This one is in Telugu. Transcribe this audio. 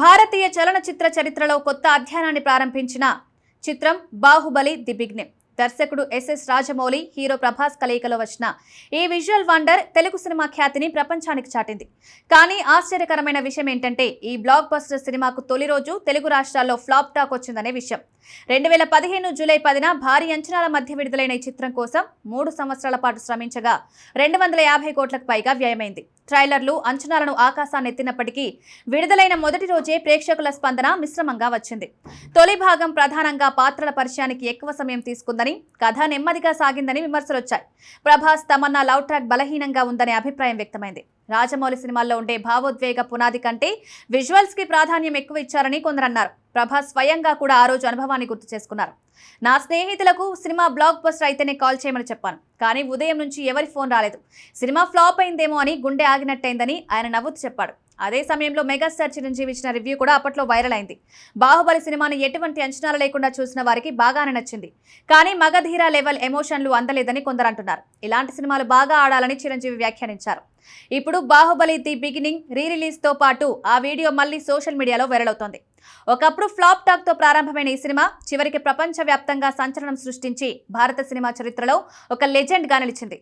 భారతీయ చలనచిత్ర చరిత్రలో కొత్త అధ్యయనాన్ని ప్రారంభించిన చిత్రం బాహుబలి ది బిగ్నే. దర్శకుడు ఎస్ఎస్ రాజమౌళి హీరో ప్రభాస్ కలయికలో వచ్చిన ఈ విజువల్ వండర్ తెలుగు సినిమా ఖ్యాతిని ప్రపంచానికి చాటింది. కానీ ఆశ్చర్యకరమైన విషయం ఏంటంటే ఈ బ్లాక్ బస్టర్ సినిమాకు తొలి రోజు తెలుగు రాష్ట్రాల్లో ఫ్లాప్ టాక్ వచ్చిందనే విషయం. రెండు వేల పదిహేను జూలై పదిన భారీ అంచనాల మధ్య విడుదలైన ఈ చిత్రం కోసం మూడు సంవత్సరాల పాటు శ్రమించగా రెండు వందల యాభై కోట్లకు పైగా వ్యయమైంది. ట్రైలర్లు అంచనాలను ఆకాశాన్ని ఎత్తినప్పటికీ విడుదలైన మొదటి రోజే ప్రేక్షకుల స్పందన మిశ్రమంగా వచ్చింది. తొలి భాగం ప్రధానంగా పాత్రల పరిచయానికి ఎక్కువ సమయం తీసుకుందని కథ నెమ్మదిగా సాగిందని విమర్శలొచ్చాయి. ప్రభాస్ తమన్నా లవ్ ట్రాక్ బలహీనంగా ఉందనే అభిప్రాయం వ్యక్తమైంది. రాజమౌళి సినిమాల్లో ఉండే భావోద్వేగ పునాది కంటే విజువల్స్కి ప్రాధాన్యం ఎక్కువ ఇచ్చారని కొందరు అన్నారు ప్రభాస్ స్వయంగా కూడా ఆ రోజు అనుభవాన్ని గుర్తు చేసుకున్నారు. నా స్నేహితులకు సినిమా బ్లాక్ బస్టర్ అయితేనే కాల్ చేయమని చెప్పాను. కానీ ఉదయం నుంచి ఎవరి ఫోన్ రాలేదు. సినిమా ఫ్లాప్ అయిందేమో అని గుండె ఆగినట్టయిందని ఆయన నవ్వుతూ చెప్పాడు. అదే సమయంలో మెగాస్టార్ చిరంజీవి ఇచ్చిన రివ్యూ కూడా అప్పట్లో వైరల్ అయింది. బాహుబలి సినిమాను ఎటువంటి అంచనాలు లేకుండా చూసిన వారికి బాగానే నచ్చింది. కానీ మగధీర లెవెల్ ఎమోషన్లు అందలేదని కొందరు అంటున్నారు ఇలాంటి సినిమాలు బాగా ఆడాలని చిరంజీవి వ్యాఖ్యానించారు. ఇప్పుడు బాహుబలి ది బిగినింగ్ రీ రిలీజ్తో పాటు ఆ వీడియో మళ్ళీ సోషల్ మీడియాలో వైరల్ అవుతోంది. ఒకప్పుడు ఫ్లాప్ టాక్తో ప్రారంభమైన ఈ సినిమా చివరికి ప్రపంచవ్యాప్తంగా సంచలనం సృష్టించి భారత సినిమా చరిత్రలో ఒక లెజెండ్గా నిలిచింది.